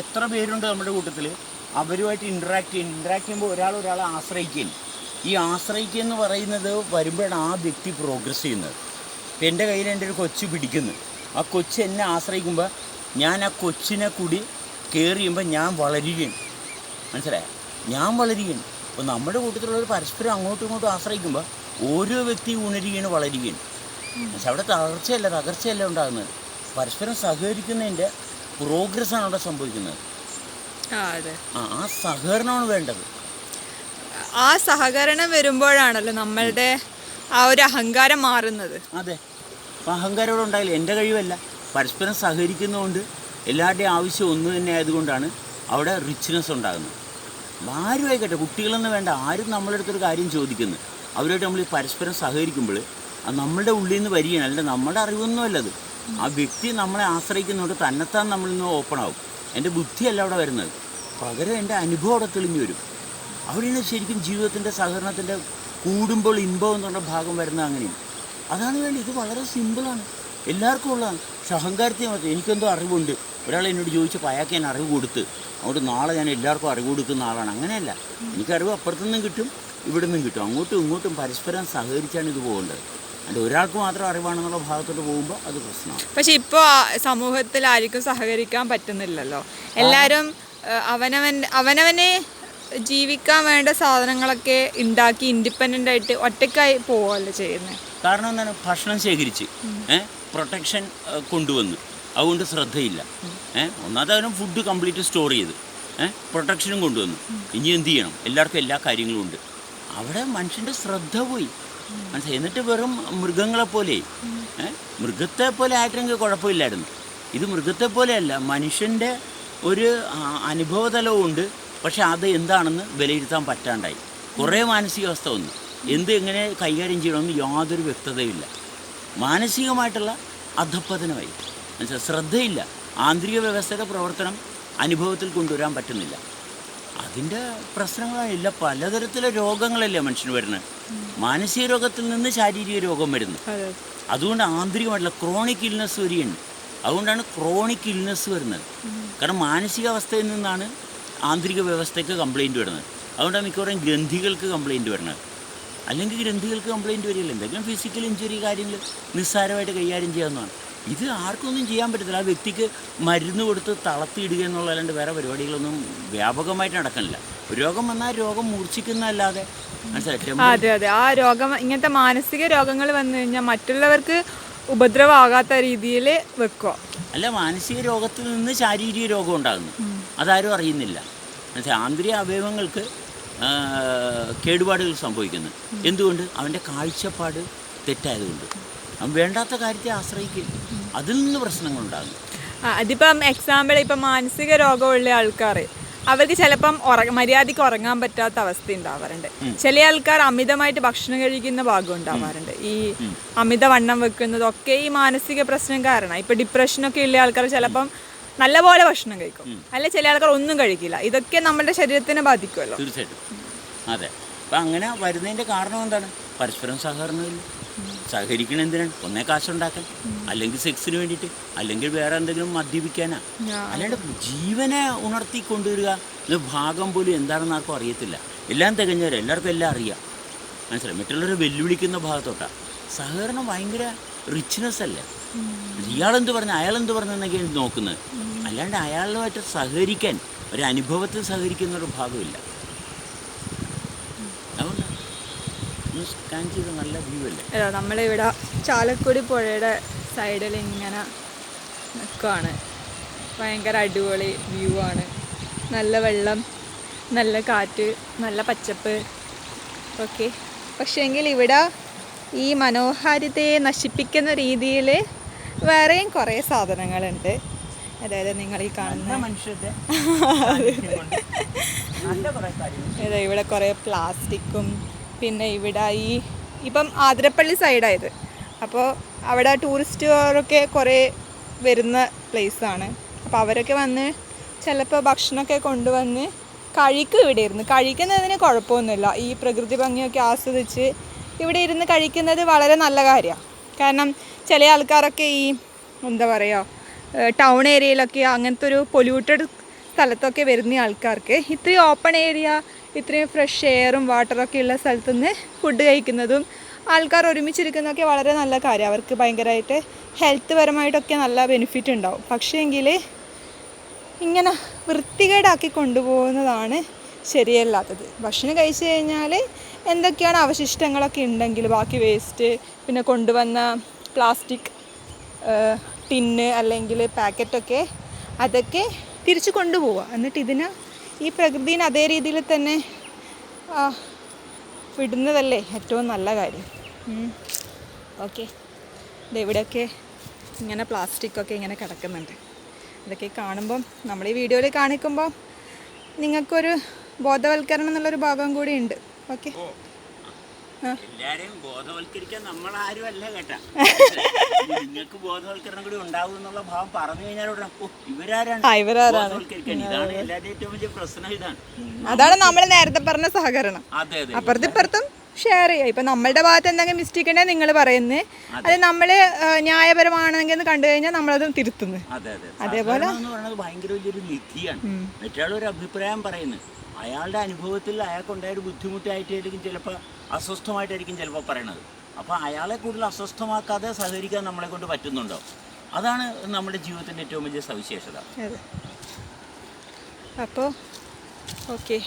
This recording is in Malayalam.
എത്ര പേരുണ്ട് നമ്മുടെ കൂട്ടത്തിൽ അവരുമായിട്ട് ഇന്ററാക്ട് ചെയ്യും ഇൻട്രാക്ട് ചെയ്യുമ്പോൾ ഒരാൾ ഒരാളെ ആശ്രയിക്കും ഈ ആശ്രയിക്കുക എന്ന് പറയുന്നത് വരുമ്പോഴാണ് ആ വ്യക്തി പ്രോഗ്രസ് ചെയ്യുന്നത്. ഇപ്പം എന്റെ കയ്യിൽ എന്റെ ഒരു കൊച്ചു പിടിക്കുന്നു. ആ കൊച്ച് എന്നെ ആശ്രയിക്കുമ്പോൾ ഞാൻ ആ കൊച്ചിനെ കൂടി കയറിയുമ്പോൾ ഞാൻ വളരുകയും. മനസ്സിലായ? ഞാൻ വളരുകയും. അപ്പോൾ നമ്മുടെ കൂട്ടത്തിലുള്ളവർ പരസ്പരം അങ്ങോട്ടും ഇങ്ങോട്ടും ആശ്രയിക്കുമ്പോൾ ഓരോ വ്യക്തിയും ഉണരുകയാണ് വളരുകയാണ് പക്ഷെ അവിടെ തകർച്ചയല്ല തകർച്ചയല്ല ഉണ്ടാകുന്നത്. പരസ്പരം സഹകരിക്കുന്നതിന്റെ പ്രോഗ്രസ്സാണ് അവിടെ സംഭവിക്കുന്നത്. ആ സഹകരണമാണ് വേണ്ടത്. ആ സഹകരണം വരുമ്പോഴാണല്ലോ നമ്മളുടെ ആ ഒരു അഹങ്കാരം മാറുന്നത്. അതെ. അഹങ്കാരം ഇവിടെ ഉണ്ടായില്ല. എന്റെ കഴിവല്ല. പരസ്പരം സഹകരിക്കുന്നതുകൊണ്ട് എല്ലാവരുടെയും ആവശ്യം ഒന്ന് തന്നെ ആയതുകൊണ്ടാണ് അവിടെ റിച്ച്നെസ് ഉണ്ടാകുന്നത്. ആരും ആയിക്കട്ടെ കുട്ടികളെന്ന് വേണ്ട. ആരും നമ്മളുടെ അടുത്തൊരു കാര്യം ചോദിക്കുന്നു. അവരുമായിട്ട് നമ്മൾ ഈ പരസ്പരം സഹകരിക്കുമ്പോൾ അത് നമ്മളുടെ ഉള്ളിൽ നിന്ന് വരികയാണ്. അല്ല നമ്മുടെ അറിവൊന്നുമല്ല അത്. ആ വ്യക്തി നമ്മളെ ആശ്രയിക്കുന്നതുകൊണ്ട് തന്നെത്താൻ നമ്മളിൽ നിന്ന് ഓപ്പൺ ആവും. എന്റെ ബുദ്ധിയല്ല അവിടെ വരുന്നത്. പകരം എന്റെ അനുഭവം അവിടെ തെളിഞ്ഞു വരും. അവിടെയാണ് ശരിക്കും ജീവിതത്തിന്റെ സഹകരണത്തിന്റെ കൂടുമ്പോൾ ഇമ്പം എന്നുള്ള ഭാഗം വരുന്നത് അങ്ങനെയാണ് അതാണ് വേണ്ടി ഇത് വളരെ സിമ്പിളാണ് എല്ലാവർക്കും ഉള്ളതാണ്. പക്ഷെ അഹങ്കാരത്തെ മതി എനിക്കെന്തോ അറിവുണ്ട്. ഒരാൾ എന്നോട് ചോദിച്ചപ്പോൾ അയാൾക്ക് ഞാൻ അറിവ് കൊടുത്ത്. അതുകൊണ്ട് നാളെ ഞാൻ എല്ലാവർക്കും അറിവ് കൊടുക്കുന്ന ആളാണ്. അങ്ങനെയല്ല. എനിക്കറിവ് അപ്പുറത്തുനിന്നും കിട്ടും ഇവിടെ നിന്നും കിട്ടും. അങ്ങോട്ടും ഇങ്ങോട്ടും പരസ്പരം സഹകരിച്ചാണ് ഇത് പോകേണ്ടത്. ഒരാൾക്ക് മാത്രം അറിവാണെന്നുള്ള ഭാഗത്തോട്ട് പോകുമ്പോൾ അത് പ്രശ്നമാണ്. പക്ഷെ ഇപ്പോൾ സമൂഹത്തിൽ ആർക്കും സഹകരിക്കാൻ പറ്റുന്നില്ലല്ലോ. എല്ലാവരും അവനവൻ അവനവനെ ജീവിക്കാൻ വേണ്ട സാധനങ്ങളൊക്കെ ഉണ്ടാക്കി ഇൻഡിപെൻഡന്റ് ആയിട്ട് ഒറ്റക്കായി പോവുകയല്ലേ ചെയ്യുന്നത് കാരണം എന്താണ്? ഭക്ഷണം ശേഖരിച്ച് പ്രൊട്ടക്ഷൻ കൊണ്ടുവന്നു. അതുകൊണ്ട് ശ്രദ്ധയില്ല. ഏഹ് ഒന്നാമത് അവനും ഫുഡ് കംപ്ലീറ്റ് സ്റ്റോർ ചെയ്ത് ഏഹ് പ്രൊട്ടക്ഷനും കൊണ്ടുവന്നു. ഇനി എന്ത് ചെയ്യണം? എല്ലാവർക്കും എല്ലാ കാര്യങ്ങളും ഉണ്ട്. അവിടെ മനുഷ്യന്റെ ശ്രദ്ധ പോയി. മനസ്സിലായി? എന്നിട്ട് വെറും മൃഗങ്ങളെ പോലെ മൃഗത്തെ പോലെ ആയിട്ടെങ്കിൽ കുഴപ്പമില്ലായിരുന്നു. ഇത് മൃഗത്തെ പോലെയല്ല മനുഷ്യന്റെ ഒരു അനുഭവതലവുമുണ്ട്. പക്ഷെ അത് എന്താണെന്ന് വിലയിരുത്താൻ പറ്റാണ്ടായി. കുറേ മാനസികാവസ്ഥ വന്നു. എന്ത് എങ്ങനെ കൈകാര്യം ചെയ്യണമെന്ന് യാതൊരു വ്യക്തതയില്ല മാനസികമായിട്ടുള്ള അധപ്പതനമായി. മനസ്സിലായി? ശ്രദ്ധയില്ല. ആന്തരിക വ്യവസ്ഥയുടെ പ്രവർത്തനം അനുഭവത്തിൽ കൊണ്ടുവരാൻ പറ്റുന്നില്ല. അതിന്റെ പ്രശ്നങ്ങളില്ല പലതരത്തിലെ രോഗങ്ങളല്ലേ മനുഷ്യന് വരുന്നത് മാനസിക രോഗത്തിൽ നിന്ന് ശാരീരിക രോഗം വരുന്നു. അതുകൊണ്ട് ആന്തരികമായിട്ടുള്ള ക്രോണിക് ഇൽനെസ് വരികയാണ്. അതുകൊണ്ടാണ് ക്രോണിക് ഇൽനെസ് വരുന്നത്. കാരണം മാനസികാവസ്ഥയിൽ നിന്നാണ് ആന്തരിക വ്യവസ്ഥയ്ക്ക് കംപ്ലൈന്റ് വരുന്നത്. അതുകൊണ്ടാണ് മിക്കവാറും ഗ്രന്ഥികൾക്ക് കംപ്ലൈന്റ് വരുന്നത്. അല്ലെങ്കിൽ ഗ്രന്ഥികൾക്ക് കംപ്ലൈന്റ് വരികയില്ല. എന്തെങ്കിലും ഫിസിക്കൽ ഇഞ്ചുറി കാര്യങ്ങൾ നിസ്സാരമായിട്ട് കൈകാര്യം ചെയ്യാവുന്നതാണ്. ഇത് ആർക്കൊന്നും ചെയ്യാൻ പറ്റത്തില്ല. ആ വ്യക്തിക്ക് മരുന്ന് കൊടുത്ത് തളർത്തിയിടുക എന്നുള്ളതല്ലാണ്ട് വേറെ പരിപാടികളൊന്നും വ്യാപകമായിട്ട് നടക്കണില്ല രോഗം വന്നാൽ രോഗം മൂർച്ഛിക്കുന്നതല്ലാതെ അതെ അതെ. ആ രോഗം ഇങ്ങനത്തെ മാനസിക രോഗങ്ങൾ വന്നു കഴിഞ്ഞാൽ മറ്റുള്ളവർക്ക് ഉപദ്രവമാകാത്ത രീതിയിൽ വെക്കുക. അല്ല മാനസിക രോഗത്തിൽ നിന്ന് ശാരീരിക രോഗം ഉണ്ടാകുന്നു. അതാരും അറിയുന്നില്ല. ആന്തരിക അവയവങ്ങൾക്ക് കേടുപാടുകൾ സംഭവിക്കുന്നു. എന്തുകൊണ്ട്? അവന്റെ കാഴ്ചപ്പാട് തെറ്റായതുകൊണ്ട്. അവൻ വേണ്ടാത്ത കാര്യത്തെ ആശ്രയിക്കും അതിൽ നിന്ന് പ്രശ്നങ്ങൾ ഉണ്ടാകും അതിപ്പം എക്സാമ്പിൾ ഇപ്പം മാനസിക രോഗമുള്ള ആൾക്കാർ അവർക്ക് ചിലപ്പം ഉറ മര്യാദയ്ക്ക് ഉറങ്ങാൻ പറ്റാത്ത അവസ്ഥ ഉണ്ടാവാറുണ്ട്. ചില ആൾക്കാർ അമിതമായിട്ട് ഭക്ഷണം കഴിക്കുന്ന ഭാഗം ഉണ്ടാവാറുണ്ട്. ഈ അമിത വണ്ണം വെക്കുന്നതൊക്കെ ഈ മാനസിക പ്രശ്നം കാരണം. ഇപ്പൊ ഡിപ്രഷനൊക്കെ ഉള്ള ആൾക്കാർ ചിലപ്പം നല്ലപോലെ ഭക്ഷണം കഴിക്കും. അല്ലെ ചില ആൾക്കാർ ഒന്നും കഴിക്കില്ല. ഇതൊക്കെ നമ്മുടെ ശരീരത്തിനെ ബാധിക്കുമല്ലോ. തീർച്ചയായിട്ടും. അതെ. അപ്പം അങ്ങനെ വരുന്നതിന്റെ കാരണം എന്താണ്? പരസ്പരം സഹകരണമില്ല. സഹകരിക്കണം എന്തിനാണ്? ഒന്നേ കാശുണ്ടാക്കാൻ. അല്ലെങ്കിൽ സെക്സിന് വേണ്ടിയിട്ട്. അല്ലെങ്കിൽ വേറെ എന്തെങ്കിലും മദ്യപിക്കാനാ. അല്ലാണ്ട് ജീവനെ ഉണർത്തി കൊണ്ടുവരിക എന്ന ഭാഗം പോലും എന്താണെന്ന് ആർക്കും അറിയത്തില്ല. എല്ലാം തികഞ്ഞവരെ എല്ലാവർക്കും എല്ലാം അറിയാം. മനസ്സിലായി? മറ്റുള്ളവരെ വെല്ലുവിളിക്കുന്ന ഭാഗത്തോട്ടാണ് സഹകരണം ഭയങ്കര റിച്ച്നെസ് അല്ലേ? ഇയാളെന്ത് പറഞ്ഞു അയാളെന്ത് പറഞ്ഞെന്നൊക്കെയാണ് നോക്കുന്നത്. അല്ലാണ്ട് അയാളുമായിട്ട് സഹകരിക്കാൻ ഒരു അനുഭവത്തിൽ സഹകരിക്കുന്ന ഒരു ഭാഗമില്ല അതുകൊണ്ടാണ് ഒന്ന് സ്കാൻ ചെയ്ത നല്ല വ്യൂ അല്ലേ? നമ്മളിവിടെ ചാലക്കുടി പുഴയുടെ സൈഡിൽ ഇങ്ങനെ നിൽക്കുകയാണ് ഭയങ്കര അടിപൊളി വ്യൂ ആണ്. നല്ല വെള്ളം നല്ല കാറ്റ് നല്ല പച്ചപ്പ്. ഓക്കെ പക്ഷേങ്കിൽ ഇവിടെ ഈ മനോഹാരിതയെ നശിപ്പിക്കുന്ന രീതിയിൽ വേറെയും കുറേ സാധനങ്ങളുണ്ട്. അതായത് നിങ്ങൾ ഈ കാണുന്ന ഇവിടെ കുറേ പ്ലാസ്റ്റിക്കും പിന്നെ ഇവിടെ ഈ ഇപ്പം ആതിരപ്പള്ളി സൈഡായത്. അപ്പോൾ അവിടെ ടൂറിസ്റ്റുകാരൊക്കെ കുറേ വരുന്ന പ്ലേസാണ്. അപ്പോൾ അവരൊക്കെ വന്ന് ചിലപ്പോൾ ഭക്ഷണമൊക്കെ കൊണ്ടുവന്ന് കഴിക്കും ഇവിടെ ഇരുന്ന് കഴിക്കുന്നതിന് കുഴപ്പമൊന്നുമില്ല ഈ പ്രകൃതി ഭംഗിയൊക്കെ ആസ്വദിച്ച് ഇവിടെ ഇരുന്ന് കഴിക്കുന്നത് വളരെ നല്ല കാര്യമാണ് കാരണം ചില ആൾക്കാരൊക്കെ ഈ എന്താ പറയുക ടൗൺ ഏരിയയിലൊക്കെ അങ്ങനത്തെ ഒരു പൊല്യൂട്ടഡ് സ്ഥലത്തൊക്കെ വരുന്ന ആൾക്കാർക്ക് ഇത്രയും ഓപ്പൺ ഏരിയ ഇത്രയും ഫ്രഷ് എയറും വാട്ടറൊക്കെ ഉള്ള സ്ഥലത്തു നിന്ന് ഫുഡ് കഴിക്കുന്നതും ആൾക്കാർ ഒരുമിച്ചിരിക്കുന്നതൊക്കെ വളരെ നല്ല കാര്യം. അവർക്ക് ഭയങ്കരമായിട്ട് ഹെൽത്ത് പരമായിട്ടൊക്കെ നല്ല ബെനിഫിറ്റ് ഉണ്ടാവും. പക്ഷേ എങ്കിൽ ഇങ്ങനെ വൃത്തികേടാക്കി കൊണ്ടുപോകുന്നതാണ് ശരിയല്ലാത്തത്. ഭക്ഷണം കഴിച്ചു കഴിഞ്ഞാൽ എന്തൊക്കെയാണ് അവശിഷ്ടങ്ങളൊക്കെ ഉണ്ടെങ്കിൽ ബാക്കി വേസ്റ്റ് പിന്നെ കൊണ്ടുവന്ന പ്ലാസ്റ്റിക് ടിന്ന് അല്ലെങ്കിൽ പാക്കറ്റൊക്കെ അതൊക്കെ തിരിച്ചു കൊണ്ടുപോവുക. എന്നിട്ട് ഇതിന് ഈ പ്രകൃതിനെ അതേ രീതിയിൽ തന്നെ വിടുന്നതല്ലേ ഏറ്റവും നല്ല കാര്യം. ഓക്കെ. ഇവിടെയൊക്കെ ഇങ്ങനെ പ്ലാസ്റ്റിക്കൊക്കെ ഇങ്ങനെ കിടക്കുന്നുണ്ട്. ഇതൊക്കെ കാണുമ്പം നമ്മൾ ഈ വീഡിയോയിൽ കാണിക്കുമ്പോൾ നിങ്ങൾക്കൊരു ബോധവൽക്കരണം എന്നുള്ളൊരു ഭാഗം കൂടി ഉണ്ട്. ഓക്കെ. എല്ലാരെയും ബോധവൽക്കരിക്കാൻ നമ്മളാരും അല്ല കേട്ടാ. നിങ്ങൾക്ക് ബോധവൽക്കരണം കൂടി ഉണ്ടാവും എന്നുള്ള ഭാവം പറഞ്ഞു കഴിഞ്ഞാൽ ഇവരാരാണ് ഇതാണ് എല്ലാവരുടെ ഏറ്റവും വലിയ പ്രശ്നം ഇതാണ്. അതാണ് നമ്മൾ നേരത്തെ പറഞ്ഞ സഹകരണം. അതെ അതെ. അപ്പുറത്തും ഇപ്പുറത്തും ഷെയർ ചെയ്യുക. ഇപ്പം നമ്മളുടെ ഭാഗത്ത് എന്തെങ്കിലും മിസ്റ്റേക്ക് ഉണ്ടെങ്കിൽ നിങ്ങൾ പറയുന്നത് അത് നമ്മൾ ന്യായപരമാണെങ്കിൽ കണ്ടു കഴിഞ്ഞാൽ നമ്മളത് തിരുത്തുന്നു അതെ അതെ. അതേപോലെ ഭയങ്കര വലിയൊരു നിധിയാണ്. മറ്റൊരു അഭിപ്രായം പറയുന്നത്. അയാളുടെ അനുഭവത്തിൽ അയാൾക്കുണ്ടായ ഒരു ബുദ്ധിമുട്ടായിട്ടായിരിക്കും ചിലപ്പോൾ അസ്വസ്ഥമായിട്ടായിരിക്കും ചിലപ്പോൾ പറയണത്. അപ്പോൾ അയാളെ കൂടുതൽ അസ്വസ്ഥമാക്കാതെ സഹകരിക്കാൻ നമ്മളെ കൊണ്ട് പറ്റുന്നുണ്ടോ? അതാണ് നമ്മുടെ ജീവിതത്തിന്റെ ഏറ്റവും വലിയ സവിശേഷത. അപ്പോൾ ഓക്കെ